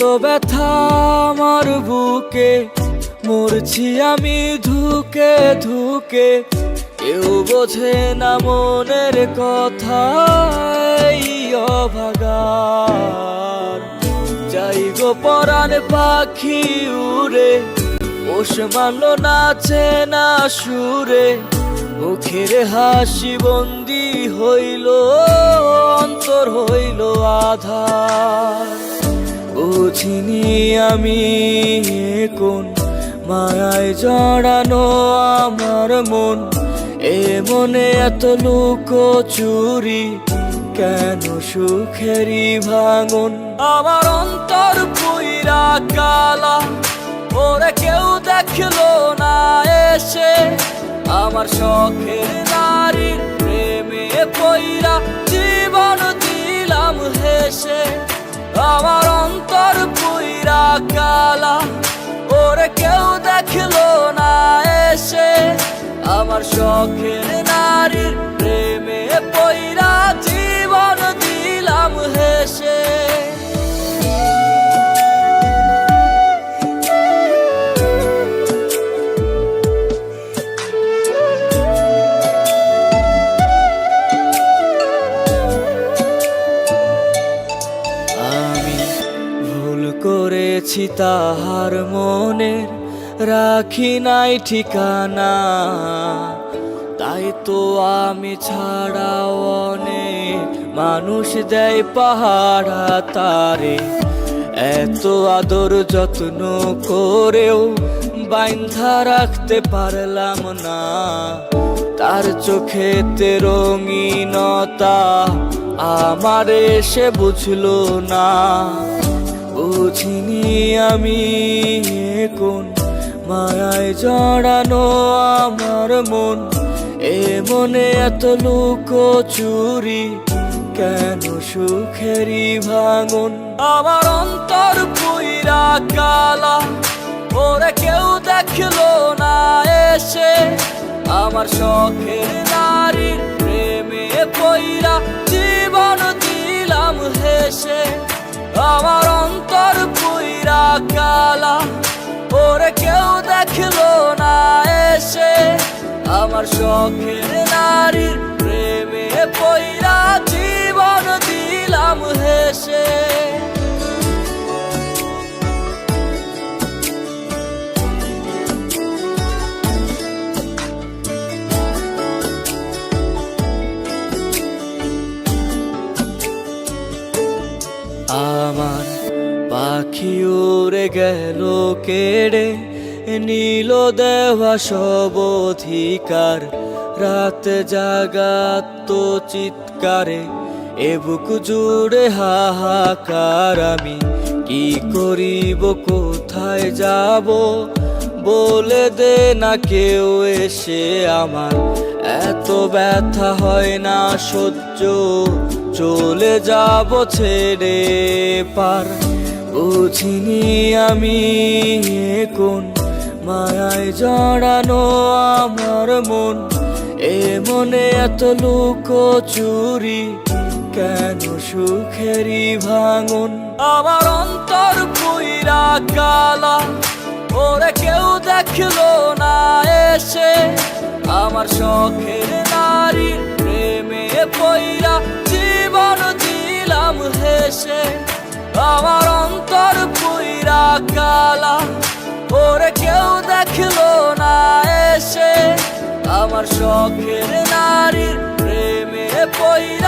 এত ব্যথা আমার বুকে, মরছি আমি ধুকে ধুকে। কেউ বোঝে না মনের কথা অভাগার। যাই গো পরাণ পাখি উড়ে, পোষ মানল নাচে না সুরে। মুখের হাসি বন্দি হইল, অন্তর হইল আধার। বুঝিনি আমি কোন মায়ায় জড়ানো আমার মন। এ মনে এত লুক চুরি, কেন সুখেরই ভাঙন? আমার অন্তর পুইরা কালা, ওরে কেউ দেখল না এসে। আমার শখের শখের নারীর প্রেমে পইরা জীবন দিলাম হেসে। আমি ভুল করেছি তাহার মনের রাখি নাই ঠিকানা, তাই তো আমি অনেক মানুষ দেয় পাহাড়া তারে। এত আদর যত্ন করেও বাইন্ধা রাখতে পারলাম না। তার চোখেতে রঙিনতা আমার এসে বুঝলো না। বুঝিনি আমি কোন মায়ায় জড়ানো আমার মন। এ মনে এত লুক চুরি, কেন সুখেরই ভাঙন? আমার অন্তর পুইরা কালা, ওরে কেউ দেখল না এসে। আমার শখের নারীর প্রেমে পইরা জীবন দিলাম হেসে। আমার অন্তর পুইরা কালা, ওরে কেউ আমার শখের নারীর প্রেমে পইরা জীবন দিলাম হেসে। আমার পাখি উড়ে গেল কেড়ে নীল দেওয়া সব অধিকার। রাত জাগাত চিৎকারে, এ বুক জুড়ে হাহাকার আমি। কি করিব, কোথায় যাব বলে দে না কেউ এসে আমার। এত ব্যথা হয় না সহ্য, চলে যাব ছেড়ে পার। বুঝিনি আমি কোন মায়ায় জড়ানো আমার মন, এ মনে এত লুক চুরি, কেন সুখেরই ভাঙন? আমার অন্তর পুইরা কালা, ওরে কেউ দেখল না এসে, আমার শখের নারী প্রেমে পইরা জীবন দিলাম হেসে, আমার অন্তর পুইরা কালা ওরে কেউ দেখল না এসে। আমার শখের নারীর প্রেমে পইরা